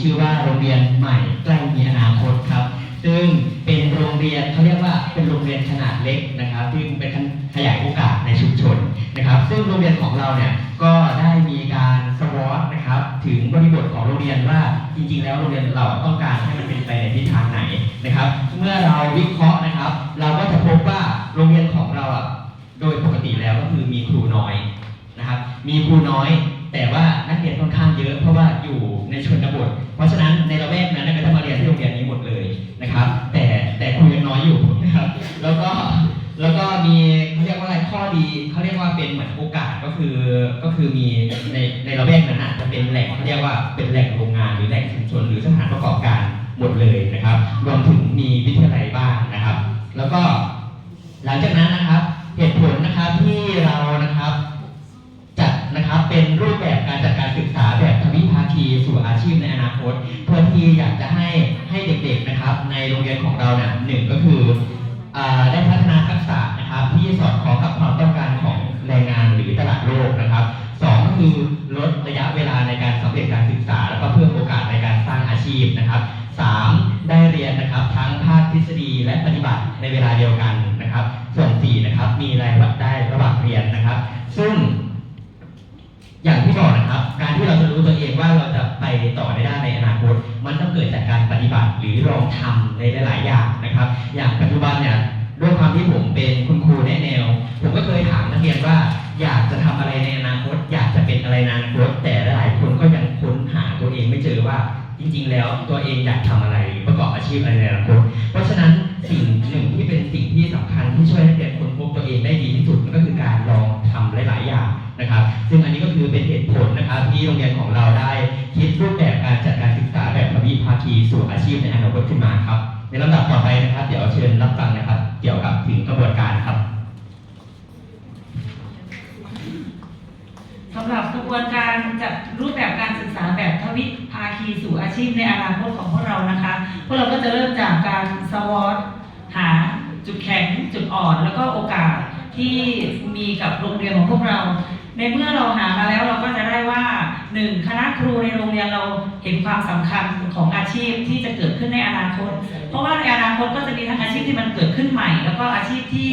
ชื่อว่าโรงเรียนใหม่ใกล้มีอนาคตครับ ซึ่งเป็นโรงเรียนเขาเรียกว่าเป็นโรงเรียนขนาดเล็กนะครับซึ่งเป็นขยายโอกาสในชุมชนนะครับ ซึ่งโรงเรียนของเราเนี่ยก็ได้มีการสวอตนะครับถึงบริบทของโรงเรียนว่าจริงๆ แล้วโรงเรียนเราต้องการให้มันเป็นไปในทิศทางไหนนะครับ เมื่อเราวิเคราะห์นะครับ เราก็จะพบว่าโรงเรียนของเราอะโดยปกติแล้วก็คือมีครูน้อยนะครับ มีครูน้อย แต่ว่านักเรียนค่อนข้างเยอะ เพราะว่าอยู่ในชนบท เพราะฉะนั้นในละแวกนั้นเนยก็จะมาเรียนที่โรงเรียนนี้หมดเลยนะครับ แต่แต่ครูยังน้อยอยู่นะครับ แล้วก็แล้วก็มีเขาเรียกว่าอะไรข้อดีเขาเรียกว่าเป็นเหมือนโอกาสก็คือก็คือมีในในละแวกนั้นอาจจะเป็นแหล่งเขาเรียกว่าเป็นแหล่งโรงงานหรือแหล่งชุมชนหรือสถานประกอบการหมดเลยนะครับ รวมถึงมีวิทยาลัยบ้างนะครับ แล้วก็หลังจากนั้นนะครับเหตุผลนะครับที่เรานะครับ จัดนะครับ เป็นรูปแบบการจัดการศึกษาแบบทวิภาคีสู่อาชีพในอนาคต เพื่อที่อยากจะให้ให้เด็กๆนะครับ ในโรงเรียนของเราเนี่ยหนึ่งก็คืออได้พัฒนาทักษะนะครับ ที่สอดคล้องกับความต้องการของแรงงานหรือตลาดโลกนะครับสองก็คือลดระยะเวลาในการสำเร็จการศึกษา แล้วก็เพิ่มโอกาสในการสร้างอาชีพนะครับสามได้เรียนนะครับทั้งภาคทฤษฎีและปฏิบัติในเวลาเดียวกัน ฏิบัติหรือลองทำในหลาย ๆ อย่างนะครับ อย่างปัจจุบันเนี่ยด้วยความที่ผมเป็นคุณครูแนะแนว ผมก็เคยถามนักเรียนว่า อยากจะทำอะไรในอนาคต อยากจะเป็นอะไรในอนาคตแต่หลายๆคนก็ยังค้นหาตัวเองไม่เจอว่าจริง ๆ แล้วตัวเองอยากทำอะไรประกอบอาชีพอะไรในอนาคต สำหรับกระบวนการจัดรูปแบบการศึกษาแบบทวิภาคีสู่อาชีพในอนาคตของพวกเรานะคะ พวกเราก็จะเริ่มจากการสวอตหาจุดแข็งจุดอ่อน แล้วก็โอกาสที่มีกับโรงเรียนของพวกเรา ในเมื่อเราหามาแล้วเราก็จะได้ว่าหนึ่งคณะครูในโรงเรียนเราเห็นความสำคัญของอาชีพที่จะเกิดขึ้นในอนาคต เพราะว่าในอนาคตก็จะมีทั้งอาชีพที่มันเกิดขึ้นใหม่ แล้วก็อาชีพที่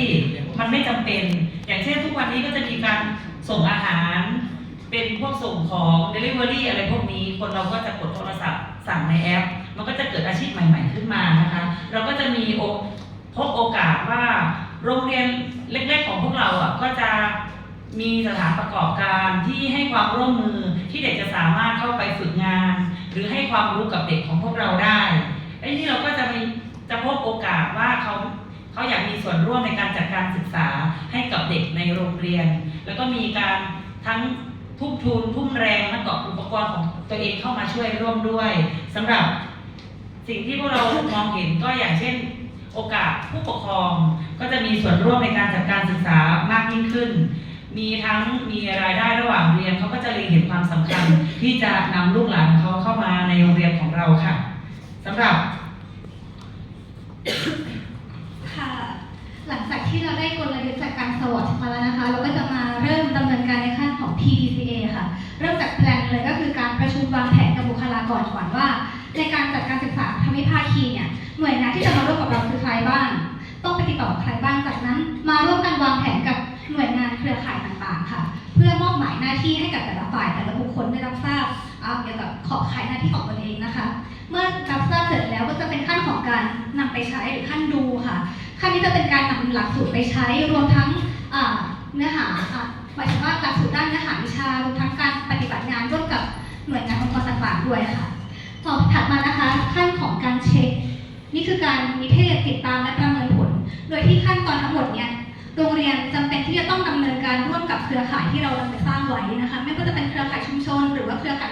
มันไม่จำเป็น อย่างเช่นทุกวันนี้ก็จะมีการส่งอาหาร เป็นพวกส่งของ Delivery อะไรพวกนี้ คนเราก็จะกดโทรศัพท์สั่งในแอป มันก็จะเกิดอาชีพใหม่ ๆ ขึ้นมานะคะ เราก็จะมีพบโอกาสว่าโรงเรียนเล็กๆของพวกเราอะก็จะมีสถานประกอบการที่ให้ความร่วมมือที่เด็กจะสามารถเข้าไปฝึกงาน หรือให้ความรู้กับเด็กของพวกเราได้ไอ้นี่เราก็จะมีจะพบโอกาสว่าเขาเขาอยากมีส่วนร่วมในการจัดการศึกษาให้กับเด็กในโรงเรียน แล้วก็มีการทั้ง ทุ่มทุนทุ่มแรงแล้วก็อุปกรณ์ของตัวเองเข้ามาช่วยร่วมด้วยสำหรับสิ่งที่พวกเรามองเห็นก็อย่างเช่น โอกาสผู้ปกครองก็จะมีส่วนร่วมในการจัดการศึกษามากยิ่งขึ้น มีทั้งมีรายได้ระหว่างเรียนเขาก็จะเล็งเห็นความสำคัญ ที่จะนำลูกหลานเขาเข้ามาในโรงเรียนของเราค่ะสำหรับค่ะหลังจากที่เราได้กลยุทธ์จากการสวอตมาแล้วนะคะ เราก็จะมาเริ่มดำเนินการในขั้นของ PDCA ค่ะ เริ่มจากแพลนเลยก็คือการประชุมวางแผนกับบุคลากรก่อนว่า ในการจัดการศึกษาทวิภาคีเนี่ยหน่วยงานที่จะมาร่วมกับเราคือใครบ้าง ต้องไปติดต่อกับใครบ้างจากนั้น มาร่วมกันวางแผนกับหน่วยงานเครือข่ายต่างๆค่ะ เพื่อมอบหมายหน้าที่ให้กับแต่ละฝ่ายแต่ละบุคคลได้รับทราบเกี่ยวกับขอบข่ายหน้าที่ของตนเองนะคะ เมื่อรับทราบเสร็จแล้วก็จะเป็นขั้นของการนำไปใช้หรือขั้นดูค่ะขั้นนี้จะเป็นการนำหลักสูตรไปใช้รวมทั้งเนื้อหาอะ หมายถึงว่าหลักสูตรด้านเนื้อหาวิชารวมทั้งการปฏิบัติงานร่วมกับหน่วยงานองค์กรต่างๆด้วยค่ะ ต่อถัดมานะคะขั้นของการเช็ค นี่คือการนิเทศติดตามและประเมินผล โดยที่ขั้นตอนทั้งหมดเนี่ยโรงเรียนจำเป็นที่จะต้องดำเนินการร่วมกับเครือข่ายที่เรานำไปสร้างไว้นะคะ ไม่ว่าจะเป็นเครือข่ายชุมชน หรือว่าเครือข่าย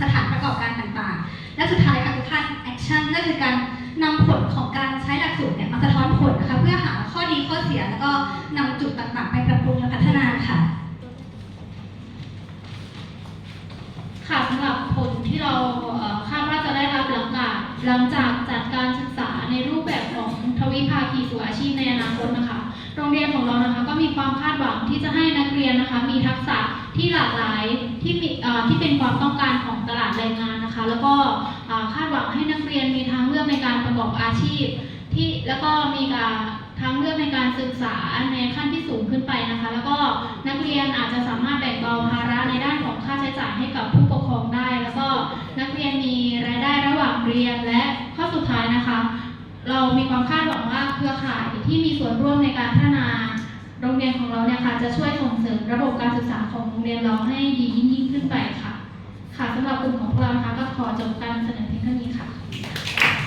สถานประกอบการต่างๆ และสุดท้ายค่ะคือขั้น action นั่นคือการนำผลของการใช้หลักสูตรเนี่ยมาสะท้อนผลนะคะ เพื่อหาข้อดีข้อเสียแล้วก็นำจุดต่างๆ ไปปรับปรุงและพัฒนาค่ะ หลังจากจัดการศึกษาในรูปแบบของทวิภาคีสู่อาชีพในอนาคตนะคะ โรงเรียนของเรานะคะก็มีความคาดหวังที่จะให้นักเรียนนะคะ มีทักษะที่หลากหลายที่มีเอ่อที่เป็นความต้องการของตลาดแรงงานนะคะ แล้วก็คาดหวังให้นักเรียนมีทางเลือกในการประกอบอาชีพ ที่แล้วก็มีการทางเลือกในการศึกษาในขั้นที่สูงขึ้นไปนะคะ แล้วก็นักเรียนอาจจะสามารถแบ่งเบาภาระในด้านของ เรียนและข้อสุดท้ายนะคะ เรามีความคาดหวังว่าเครือข่ายที่มีส่วนร่วมในการพัฒนาโรงเรียนของเราเนี่ยค่ะจะช่วยส่งเสริมระบบการศึกษาของโรงเรียนเราให้ดียิ่งยิ่งขึ้นไปค่ะ ค่ะสำหรับกลุ่มของพวกเรานะคะก็ขอจบการเสนอเพียงเท่านี้ค่ะ